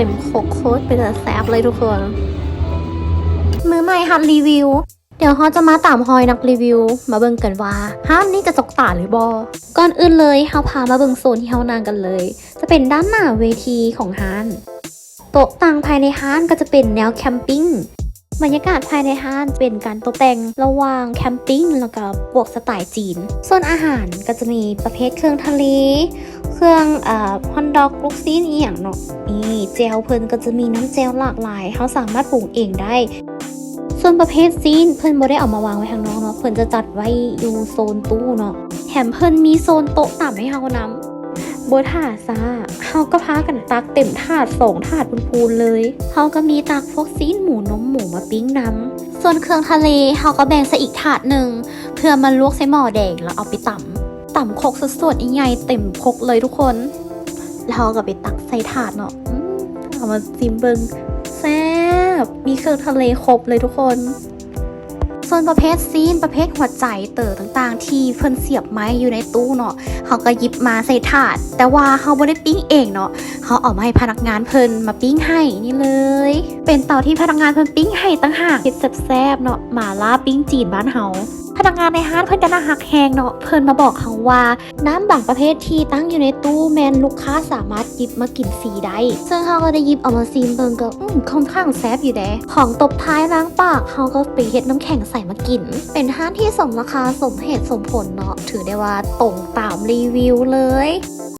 ต็มโคกโคตรเป็นแซบเลยทุกคน มือใหม่หัดรีวิว เดี๋ยวฮอจะมาตามฮอยนักรีวิว มาเบิ่งกันว่าห้ามนี่จะจกตาหรือบอก่อนอื่นเลยเฮาพามาเบิ่งโซนที่เฮานางกันเลย จะเป็นด้านหน้าเวทีของฮานโต๊ะต่างภายในห้านก็จะเป็นแนวแคมปิ้ง บรรยากาศภายในห้านเป็นการตกแต่งระหว่างแคมปิ้งแล้วก็บวกสไตล์จีน ส่วนอาหารก็จะมีประเภทเครื่องทะเล เครื่องอ่าฮอนดอกลูกซีนอีอย่างเนาะนี่เจลเพิ่นก็จะมีน้ำเจลหลากหลายเขาสามารถปรุงเองได้ส่วนประเภทซีนเพิ่นบ่ได้เอามาวางไว้ข้างนอกเนาะเพิ่นจะจัดไว้อยู่โซนตู้เนาะแถมเพิ่นมีโซนโต๊ะต่ำให้เฮานำ บนถาซาเฮาก็พากันตักเต็มถาดสองถาดพูนๆเลยเฮาก็มีตักพวกซีนหมูนมหมูมาปิ้งน้ำส่วนเครื่องทะเลเฮาก็แบ่งใส่อีกถาดหนึ่งเพื่อมาลวกใส่หม้อแดงแล้วเอาไปตำตำครกสดๆใหญ่เต็มครกเลยทุกคน แล้วเราก็ไปตักใส่ถาดเนาะเอามาซิมเบิงแซ่บมีเครื่องทะเลครบเลยทุกคน ส่วนประเภทซีนประเภทหัวใจเต๋อต่างๆ ที่เพิ่นเสียบไม้อยู่ในตู้เนาะเขาก็หยิบมาใส่ถาด แต่ว่าเขาไม่ได้ปิ้งเองเนาะเขาเอามาให้พนักงานเพิ่นมาปิ้งให้นี่เลย เป็นเตาที่พนักงานเพิ่นปิ้งให้ตั้งหากคิดแซ่บๆเนาะหมาล่าปิ้งจีนบ้านเฮา พนักงานในฮาร์ดเพิ่นก็น่าหักแหงเนาะเพิ่นมาบอกเขาว่า น้ำบางประเภทที่ตั้งอยู่ในตู้แมนลูกค้าสามารถหยิบมากินฟรีได้ซึ่งเขาก็ได้หยิบออกมาซีมเบิงก็อืมค่อนข้างแซ่บอยู่แดของตบท้ายล้างปากเขาก็ไปเฮ็ดน้ำแข็งใส่มากิน เป็นห้างที่สมราคาสมเหตุสมผลเนาะถือได้ว่าตรงตามรีวิวเลย